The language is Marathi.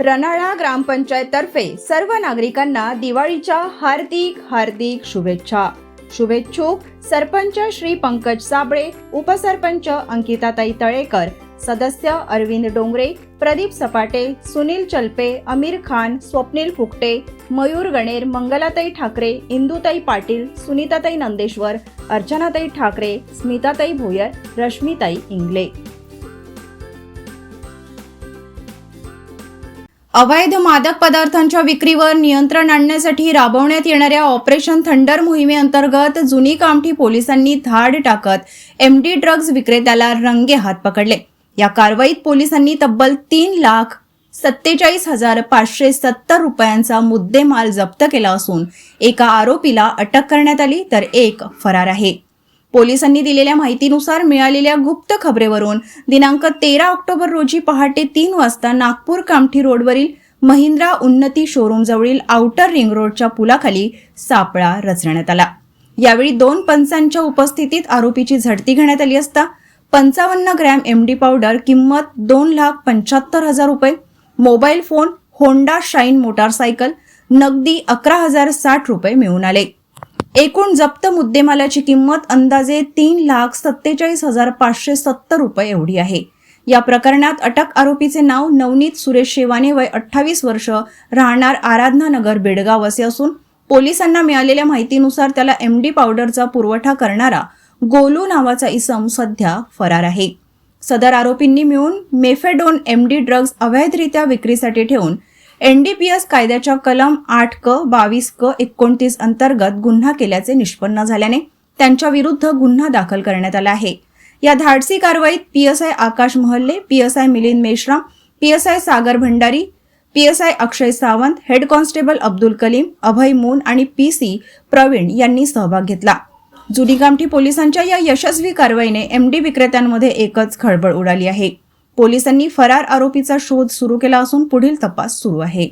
रनाळा ग्रामपंचायततर्फे सर्व नागरिकांना दिवाळीच्या हार्दिक हार्दिक शुभेच्छा. शुभेच्छुक सरपंच श्री पंकज साबळे उपसरपंच अंकिताताई तळेकर सदस्य अरविंद डोंगरे प्रदीप सपाटे सुनील चलपे अमीर खान स्वप्नील फुकटे मयूर गणेर मंगलाताई ठाकरे इंदुताई पाटील सुनीताताई नंदेश्वर अर्चनाताई ठाकरे स्मिताताई भोयर रश्मिताई इंगले. अवैध मादक पदार्थांच्या विक्रीवर नियंत्रण आणण्यासाठी राबवण्यात येणाऱ्या ऑपरेशन थंडर मोहिमेअंतर्गत जुनी कामठी पोलिसांनी धाड टाकत एमडी ड्रग्ज विक्रेत्याला रंगे हात पकडले. या कारवाईत पोलिसांनी तब्बल तीन लाख सत्तेचाळीस हजार पाचशे सत्तर रुपयांचा मुद्देमाल जप्त केला असून एका आरोपीला अटक करण्यात आली तर एक फरार आहे. पोलिसांनी दिलेल्या माहितीनुसार मिळालेल्या गुप्त खबरेवरून दिनांक तेरा ऑक्टोबर रोजी पहाटे तीन वाजता नागपूर कामठी रोडवरील महिंद्रा उन्नती शोरूमजवळील आउटर रिंग रोडच्या पुलाखाली सापळा रचण्यात आला. यावेळी दोन पंचांच्या उपस्थितीत आरोपीची झडती घेण्यात आली असता पंचावन्न ग्रॅम एमडी पावडर किंमत दोन लाख पंच्याहत्तर हजार रुपये mobile phone Honda Shine motorcycle नगदी अकरा हजार साठ रुपये मिळून आले. एकूण जप्त मुद्देमालाची किंमत अंदाजे तीन लाख सत्तेचाळीस हजार पाचशे सत्तर रुपये एवढी आहे. या प्रकरणात अटक आरोपीचे नाव नवनीत सुरेश शेवाने वय अठ्ठावीस वर्ष राहणार आराधना नगर बेडगाव असे असून पोलिसांना मिळालेल्या माहितीनुसार त्याला एम डी पावडरचा पुरवठा करणारा गोलू नावाचा इसम सध्या फरार आहे. सदर आरोपींनी मिळून मेफेडोन एम डी ड्रग्ज अवैधरित्या विक्रीसाठी ठेवून एनडीपीएस कायद्याच्या कलम आठ क बावीस क एकोणतीस अंतर्गत गुन्हा केल्याचे निष्पन्न झाल्याने त्यांच्या विरुद्ध गुन्हा दाखल करण्यात आला आहे. या धाडसी कारवाईत PSI Akash Mahalle PSI Milind Meshram PSI Sagar Bhandari PSI Akshay Sawant head constable Abdul Kalim Abhay Moon आणि पी सी प्रवीण यांनी सहभाग घेतला. जुनी गामठी पोलिसांच्या या यशस्वी कारवाईने एमडी विक्रेत्यांमध्ये एकच खळबळ उडाली आहे. पोलिसांनी फरार आरोपीचा शोध सुरू केला असून पुढील तपास सुरू आहे.